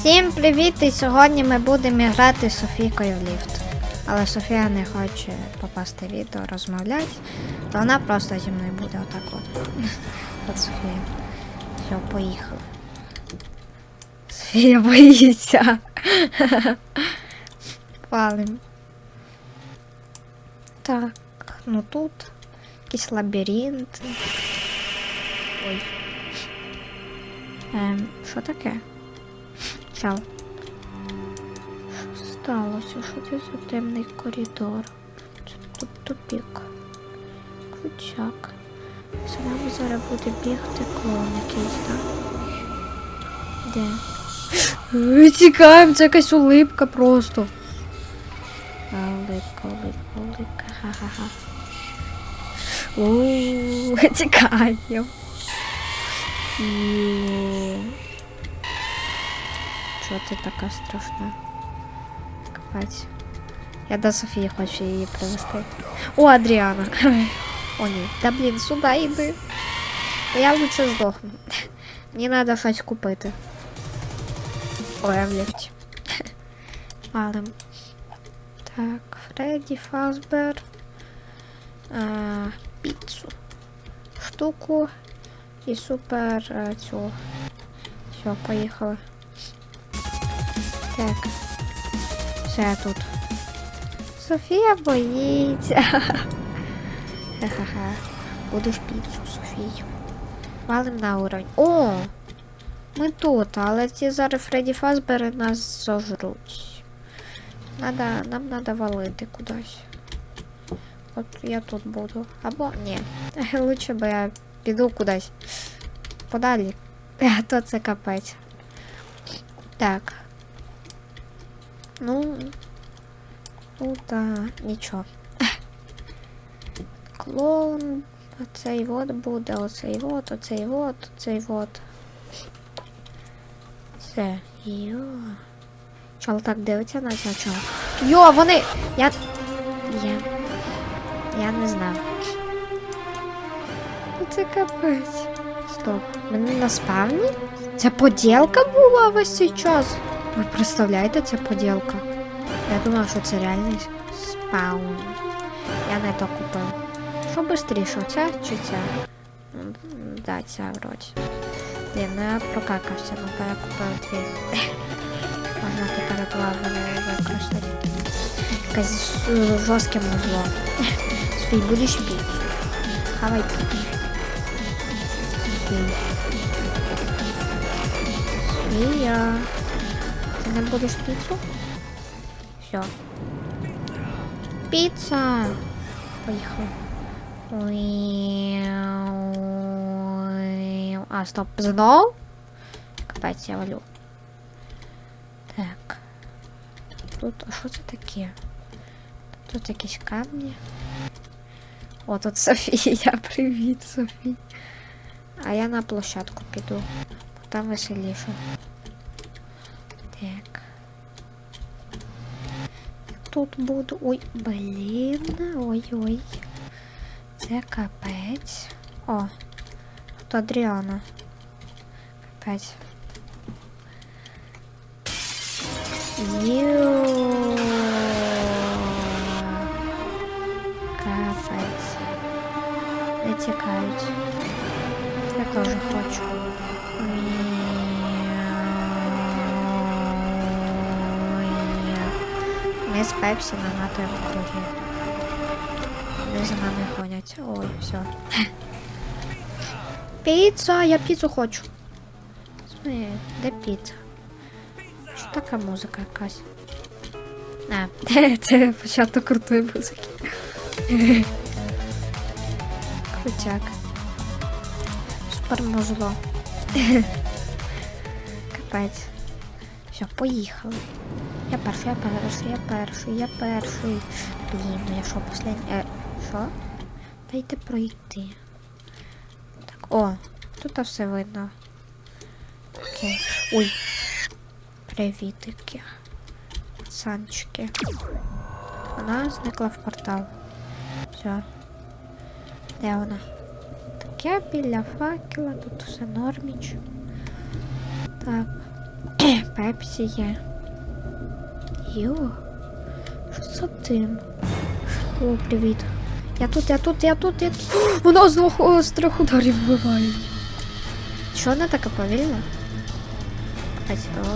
Всім привіт! І сьогодні ми будемо грати з Софійкою в ліфт. Але Софія не хоче попасти в відео, розмовляти, то вона просто зі мною буде отак от. От Софія. Все, поїхали. Софія боїться. Палим. Так, ну тут якийсь лабіринт. Ой. Ем, що таке? Чал. Що сталося? Що це за темний коридор? Тут тупік. Крутяк. За нами зараз буде бігти клоун якийсь, так? Де? Е, Тікаємо, це якась улипка просто. А, улипка, улипка, улипка, ха-ха-ха. Ууу, тікаємо. Чого ти така страшна? Капець. Я до Софії хочу її привезти. О, Адріана. О, ні. Та блін, сюди йди. Я лучше здохну. Мені треба щось купити. Ой, я в ліфті. Валим. Так, Фредді Фазбер. А, піцу. Штуку. І супер е, цю. Все, поїхали. Так. Все я тут. Софія боїться. Ха-ха-ха. Будеш піцу, Софію. Валим на уровень. О! Ми тут, але ці зараз Фредді Фазбери нас зожруть. Надо, нам треба валити кудись. От я тут буду. Або ні. Лучше би я піду кудись. Подалі. А то це капець. Так. Ну. Ну та нічого. Клоун. Оцей вот буде, оцей вот, оцей вот, оцей вот. Все. Йо. Чол так дивиться на це чол. Йо, вони. Я. Я. Я не знав. Ну, Це капець. Стоп. Мене на спавні? Це поділка була весь цей час. Ви представляєте, це поділка? Я думав, що це реальний спаун. Я не то купив. Що швидше, ця чи ця? М, Да, ця вроді. Блін, ну я прокакався, ну я купив дві. Можна тепер два вони використати. Якась з жорстким узлом. Свій будеш піцу. Хавай піцу. Свій. Свія. Ти не будеш піцу? Все. Піца. Поїхали. А, стоп, знов? Капець, я валю. Так. Тут, а що це таке? Тут якісь камні. О, тут Софія. Привіт, Софія. А я на площадку піду. бо Там веселіше. Тут буду. Ой, блін. Ой-ой. Це капець. О, тут Адріана. Капець. Ю. Капець. Не тікають. Я теж хочу. Ми з Пепсі нагадуємо круги. Вони за нами гонять. Ой, все. Піца, я піцу хочу. Смотри, де піца? Що така музика якась? А, це початок крутої музики. Крутяк. Супер музло. Капець. Все, поїхали. Я перший, я перший, я перший, я перший. Блін, ну я що, последній? Е, що? Дайте пройти. Так, о, тут все видно. Окей. Ой. Привітики. Пацанчики. Вона зникла в портал. Все. Де вона? Так, я біля факела, тут все норміч. Так. Пепсі є. Йо. Що за тим? О, привіт. Я тут, я тут, я тут, я тут. О, Воно з двох о, з трьох ударів вбиває. Що вона така повільна? Катя, о,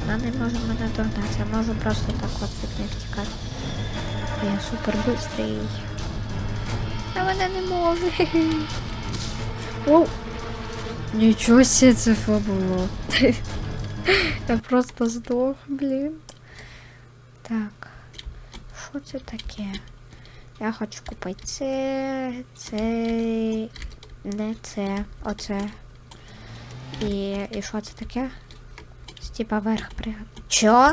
вона не може мене догнати. Я можу просто так от від неї втікати. Я супер бистрий. А вона не може. Оу. Нічого себе це фо було. Я просто здох, блін. Так. Що це таке? Я хочу купити це, це, не це, оце. І, і що це таке? Типа вверх пригати. Чо?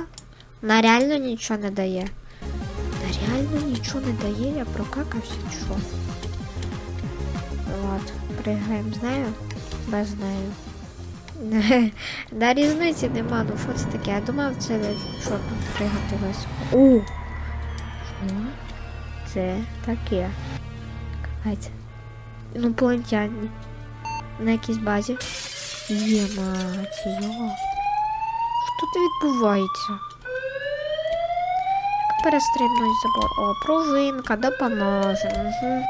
Вона реально нічого не дає. Вона реально нічого не дає, я прокакався, що? От, пригаємо з нею, без нею. Да різниці нема, ну що це таке? Я думав, це що тут пригати високо. О! Що? Це таке. Капець. Інопланетяні. На якійсь базі. Є мать, йо. Що тут відбувається? Перестрибнуть забор? О, пружинка, допоможе. Угу.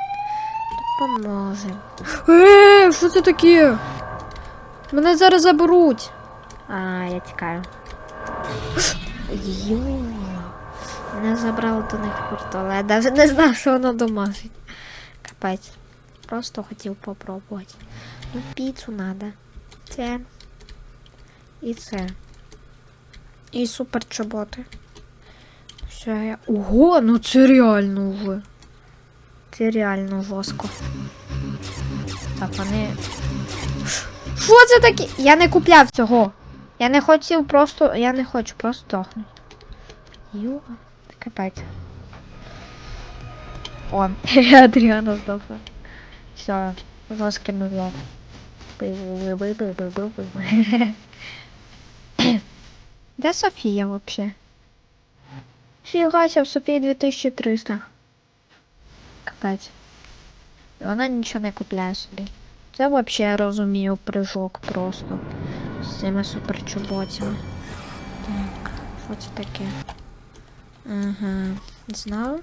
Допоможе. Е, що це таке? Мене зараз заберуть. А, я тікаю. Йо. Мене забрали до них портал. Я навіть не знав, що воно домажить. Капець. Просто хотів попробувати. Ну, піцу надо. Це. І це. І супер чоботи. Все, я. Ого, ну це реально вже. Це реально жорстко. Так, вони. Що це таке? Я не купляв цього. Я не хотів просто. Я не хочу, просто здохнути. Йо, капець. О, Адріана здохла. Все, розкинула. Де Софія вообще? Фігася в Софії 2300. Капець. Вона нічого не купляє собі. Це вообще я розумію прыжок просто. З цими суперчоботями. Так, що це таке? Ага, знав.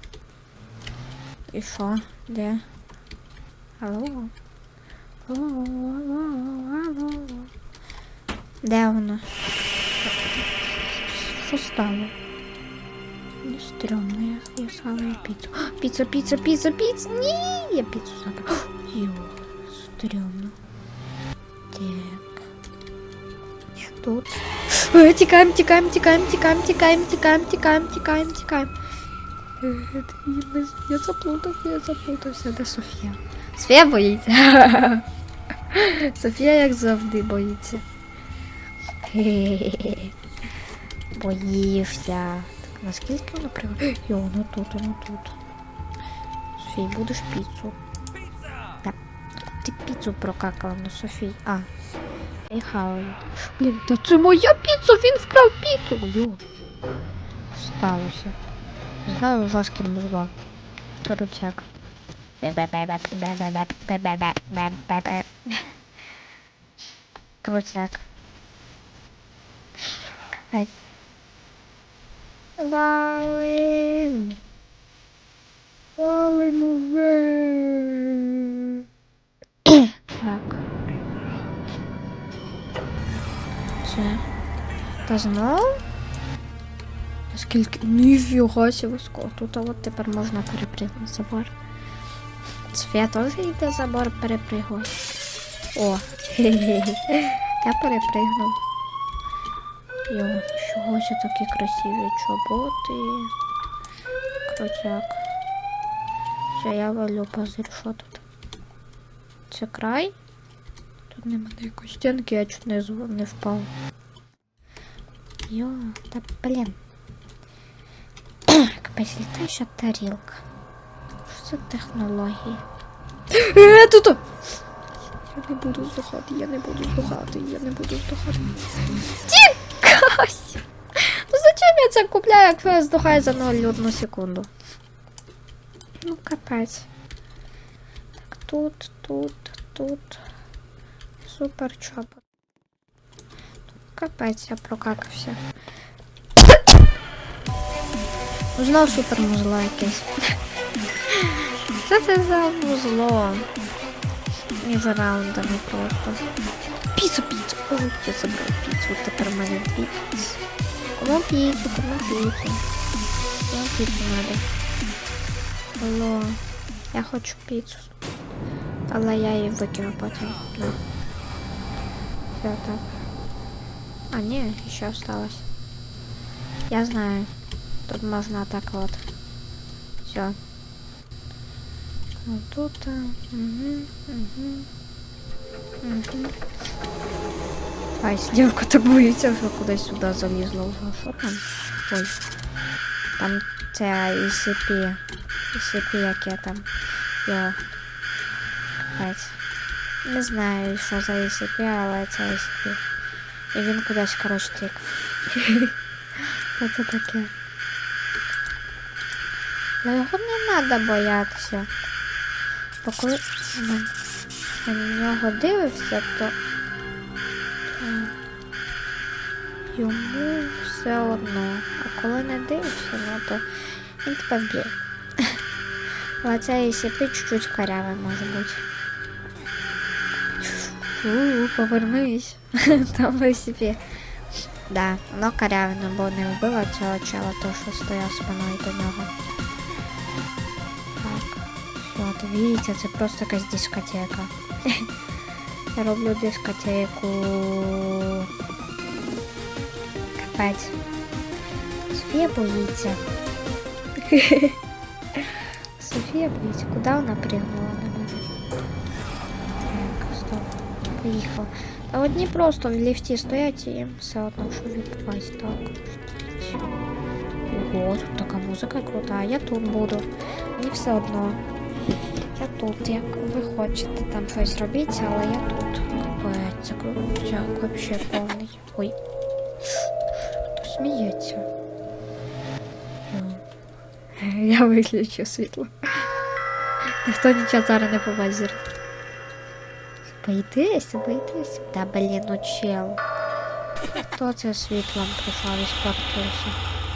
І що? Де? Алло? Алло, алло. Де воно? Стало? Не стрьомно, я, я схаваю піцу. О, Піца, піца, піца! Я піцу забрав. Йо, стрьомно. Так. Я тут. Е, Тікаємо, тікаємо, тікаємо, тікаємо, тікаємо, тікаємо, тікаємо, тікаємо, тікаємо. Е, Я, заплутався, я заплутався. Де Софія? Софія боїться. Софія, як завжди, боїться. Боївся. Так, наскільки воно пригодить? Йо, воно тут, воно тут. Софій, будеш піцу? піцу прокакала на Софії. А. Я хаваю. Блін, та це моя піцу, він вкрав піцу. Йо. Сталося. Знаю важким музла. Ручак. Крутяк. Лавин. Лавин. Та знову? Скільки? Ніфіга сі високо. Тут от тепер можна перепригнути забор. Софія теж йде забор перепригувати. О. Я перепригнув. Йо, чого ще такі красиві чоботи. Крутяк. Все, я валю позир, що тут? Це край? Тут нема ніякої стінки, я чуть не, не впав. Йо, та блін. Капець, літаюча тарілка. Що це технології? Е, тут! Я не буду здохати, я не буду здохати, я не буду здохати. Тікась! Ну зачем я це купляю, як я здохаю за 0,1 секунду? Ну, капець. Так, тут, тут, тут. Супер чопот. Капець, я прокакався. Знов супер музло якесь. Що це за музло? Між раундами просто. Піцу, піцу. Ой, я забрав піцу. Тепер в мене дві піци. Кому піцу, кому піцу. Кому піцу надо. Алло. Я хочу піцу. Але я її викину потім. На. Все так. А, ні, ще осталось. Я знаю. Тут можна так вот. Все. Вот тут. а, Угу, угу. Угу. Ай, сиділка так боїться, що кудись сюди залізла вже. Що там? Ой. Там це ECP. ECP яке там. Йо. Капець. Не знаю, що за ECP, але це ECP. І він кудись, коротше, тік. Оце таке. Але його не треба боятися. Бо коли на, нього дивишся, то йому все одно. А коли не дивишся, ну то він тебе вб'є. Але це ECP чуть-чуть каряве може бути. У, повернись. Там ECP. Да, воно карявино, бо не вбило цього чела, то що стояв спиною до нього. Так, все, дивіться, це просто якась дискотека. Я роблю дискотеку. Капець. Софія боїться. Софія боїться. Куди вона пригнула Поїхала. Та одні просто в ліфті стоять і все одно, що відбувається. Так. Ого, тут така музика крута. Я тут буду. Мені все одно. Я тут, як ви хочете там щось робити, але я тут. Капець, це крутяк вообще повний. Ой. Хто сміється? Я виключу світло. Ніхто нічого зараз не побачить. Боїтеся, боїтеся? Та блін, ну чел. Хто це світлом прийшов і спортився?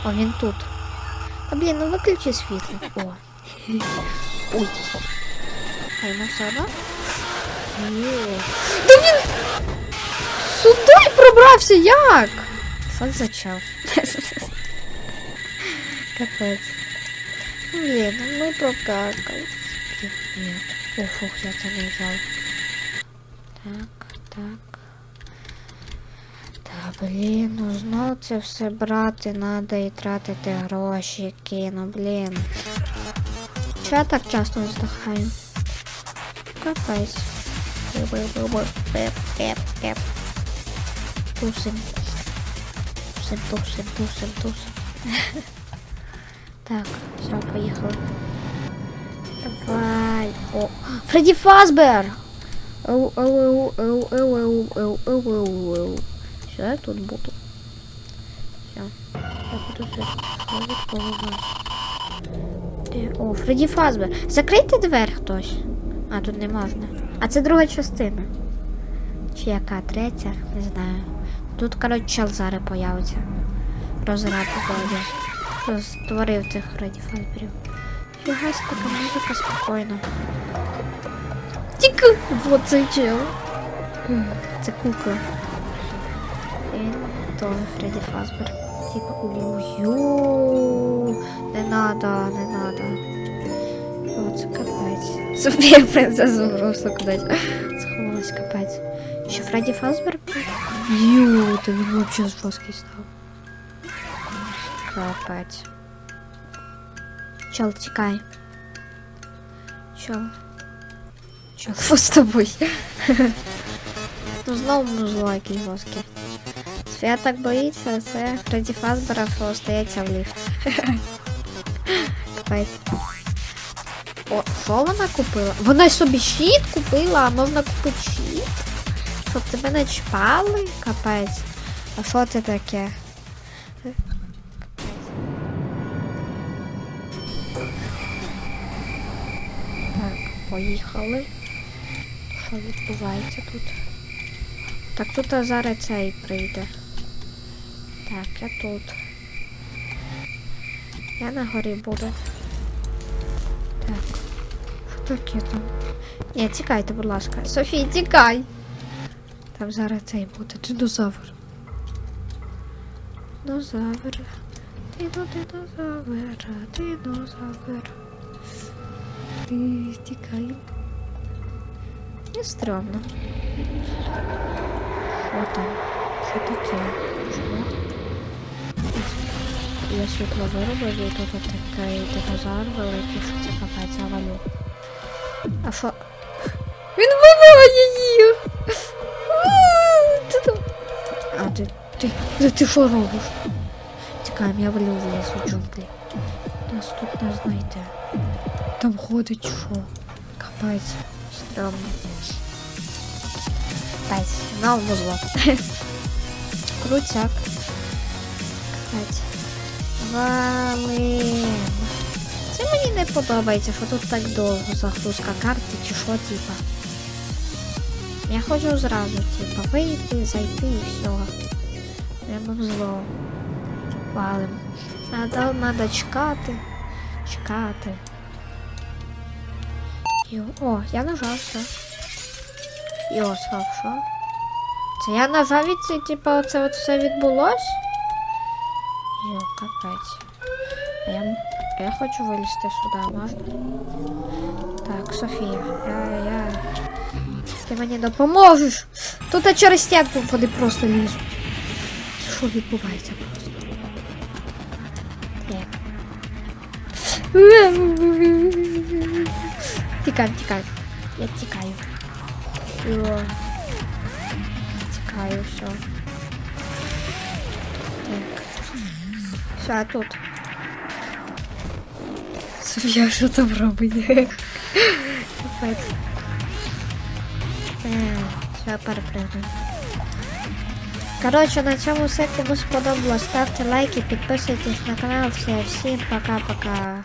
О, він тут. Та блін, ну виключи світло. О. Ой. А йому все одно? Ні. Та він сюди пробрався як? Що за чел? Капець. Блін, ну ми прокакали. Ні. О, фух, я це не взяв. Так, так. Та блін, ну знов це все брати надо і тратити гроші, кину, блін. Чого я так часто вздихаю? Капець. Тусим. Тусим, тусим, тусим, тусим. Так, все, поїхали. Давай. О, Фредді Фазбер! Все, я тут буду. Все. Я буду. Де? О, Фредді Фазбер. Закрийте двері хтось. А, тут не можна. А це друга частина. Чи яка? Третя? Не знаю. Тут, коротше, чел зараз появиться. Розрад створив цих Фредді Фазберів. Фігась, така музика спокійна. Тільки вот цей чел. Це кукла. Теж Фредді Фазбер. Типа, ую, не надо, не надо. О, це капець. Софія принцеса просто кудись сховалась капець. Що Фредді Фазбер? Ю, то він вообще жорсткий став. Капець. Чел, тікай. Чел. Чел, фу з тобою. ну знову музло якийсь жорсткий. Софія так боїться, це Фредді Фазбера, остається в ліфт. Капець. О, що вона купила? Вона собі щит купила, а можна купити щит? Щоб тебе не чпали? Капець. А що це таке? Так, поїхали. Що відбувається тут? Так тут зараз цей прийде. Так, я тут. Я на горі буду. Так. Що таке там? Ні, тікайте, будь ласка. Софій, тікай! Там зараз цей буде динозавр. Динозавр. Дино, динозавр, динозавр. І Тікай. Не стрьомно. Що там? Що таке? Я світло виробив і тут такий динозавр великий, що це капець завалю. А що? Він! А, ти А ти, ти, ти, ти що робиш? Тікаємо, я валю в ліс у джунглі. Нас тут не знайде. Там ходить що? Капець. Стрьомно. Капець, на зло. Крутяк. Капець. Валим. Це мені не подобається, що тут так довго загрузка карти чи що, типа. Я хочу зразу, типа, вийти, зайти і все. Прямо зло. Валим. Надо, надо чекати. Чекати. Йо. О, я нажав все. Йосиф, що? Це я нажав і це, типа, оце от все відбулось? Йо, капець. Я, я хочу вилізти сюди, можна? Так, Софія, я, я... Ти мені допоможеш. Тут через стінку вони просто лізуть. Що відбувається просто? Так. Тікаємо, тікаємо. Я тікаю. Йо. Тікаю, все. Так. Все, а тут. Софія, що там робить? Капець. Е, Все, перепрыгну. Коротше, на цьому все, кому сподобалось. Ставте лайки, підписуйтесь на канал. Все, всім пока-пока.